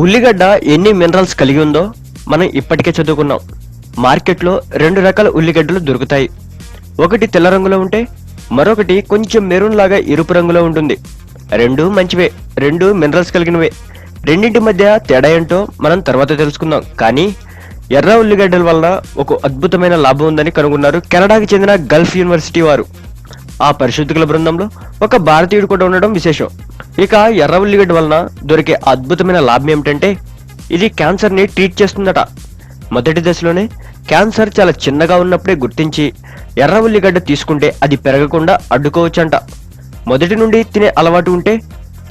ఉల్లిగడ్డ ఎన్ని మినరల్స్ కలిగి ఉందో మనం ఇప్పటికే చదువుకున్నాం. మార్కెట్లో రెండు రకాల ఉల్లిగడ్డలు దొరుకుతాయి. ఒకటి తెల్ల రంగులో ఉంటే మరొకటి కొంచెం మెరూన్ లాగా ఎరుపు రంగులో ఉంటుంది. రెండు మంచివే రెండు మినరల్స్ కలిగినవే. రెండింటి మధ్య తేడా ఏంటో మనం తర్వాత తెలుసుకుందాం. కానీ ఎర్ర ఉల్లిగడ్డల వల్ల ఒక అద్భుతమైన లాభం ఉందని కనుగొన్నారు కెనడాకి చెందిన గల్ఫ్ యూనివర్సిటీ వారు. ఆ పరిశోధకుల బృందంలో ఒక భారతీయుడు కూడా ఉండడం విశేషం. ఇక ఎర్ర ఉల్లిగడ్డ వలన దొరికే అద్భుతమైన లాభం ఏమిటంటే ఇది క్యాన్సర్ని ట్రీట్ చేస్తుందట. మొదటి దశలోనే క్యాన్సర్ చాలా చిన్నగా ఉన్నప్పుడే గుర్తించి ఎర్ర ఉల్లిగడ్డ తీసుకుంటే అది పెరగకుండా అడ్డుకోవచ్చంట. మొదటి నుండి తినే అలవాటు ఉంటే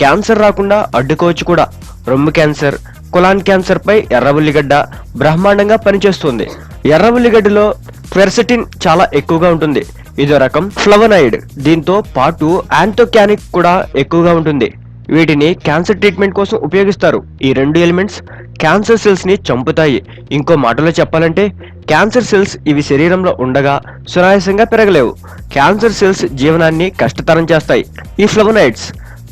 క్యాన్సర్ రాకుండా అడ్డుకోవచ్చు కూడా. రొమ్ము క్యాన్సర్ కులాన్ క్యాన్సర్ పై ఎర్ర ఉల్లిగడ్డ బ్రహ్మాండంగా పనిచేస్తుంది. ఎర్ర ఉల్లిగడ్డలో క్వెర్సటిన్ చాలా ఎక్కువగా ఉంటుంది. ఇదో రకం ఫ్లవనాయిడ్ దీంతో పాటు యాంటోక్యానిక్ కూడా ఎక్కువగా ఉంటుంది. వీటిని క్యాన్సర్ ట్రీట్మెంట్ కోసం ఉపయోగిస్తారు. ఈ రెండు ఎలిమెంట్స్ క్యాన్సర్ సెల్స్ని చంపుతాయి. ఇంకో మాటలో చెప్పాలంటే క్యాన్సర్ సెల్స్ ఇవి శరీరంలో ఉండగా సునాయాసంగా పెరగలేవు. క్యాన్సర్ సెల్స్ జీవనాన్ని కష్టతరం చేస్తాయి. ఈ ఫ్లవనాయిడ్స్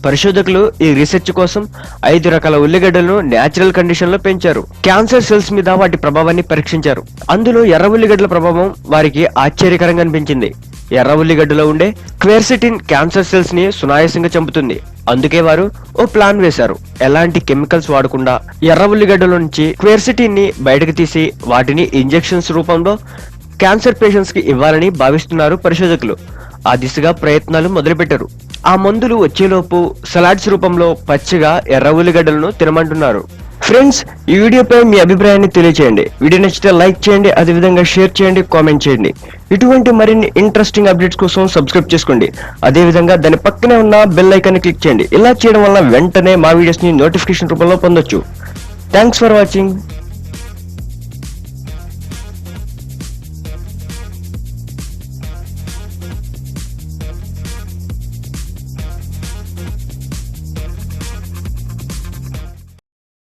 పరిశోధకులు ఈ రీసెర్చ్ కోసం ఐదు రకాల ఉల్లిగడ్డలను నేచురల్ కండిషన్లో పెంచారు. క్యాన్సర్ సెల్స్ మీద వాటి ప్రభావాన్ని పరీక్షించారు. అందులో ఎర్ర ఉల్లిగడ్డల ప్రభావం వారికి ఆశ్చర్యకరంగా అనిపించింది. ఎర్ర ఉల్లిగడ్డలో ఉండే క్వేర్సిటిన్ క్యాన్సర్ సెల్స్ని సునాయాసంగా చంపుతుంది. అందుకే వారు ఓ ప్లాన్ వేశారు. ఎలాంటి కెమికల్స్ వాడకుండా ఎర్ర ఉల్లిగడ్డల నుంచి క్వేర్సిటిన్ని బయటకు తీసి వాటిని ఇంజెక్షన్స్ రూపంలో క్యాన్సర్ పేషెంట్స్కి ఇవ్వాలని భావిస్తున్నారు పరిశోధకులు. ఆ దిశగా ప్రయత్నాలు మొదలుపెట్టారు. ఆ మందులు వచ్చేలోపు సలాడ్స్ రూపంలో పచ్చిగా ఎర్ర ఉల్లిగడ్డలను తినమంటున్నారు. ఫ్రెండ్స్ ఈ వీడియోపై మీ అభిప్రాయాన్ని తెలియచేయండి. వీడియో నచ్చితే లైక్ చేయండి అదేవిధంగా షేర్ చేయండి కామెంట్ చేయండి. ఇటువంటి మరిన్ని ఇంట్రెస్టింగ్ అప్డేట్స్ కోసం సబ్స్క్రైబ్ చేసుకోండి. అదేవిధంగా దాని పక్కనే ఉన్న బెల్ ఐకాన్ని క్లిక్ చేయండి. ఇలా చేయడం వల్ల వెంటనే మా వీడియోస్ని నోటిఫికేషన్ రూపంలో పొందొచ్చు. Thanks for watching.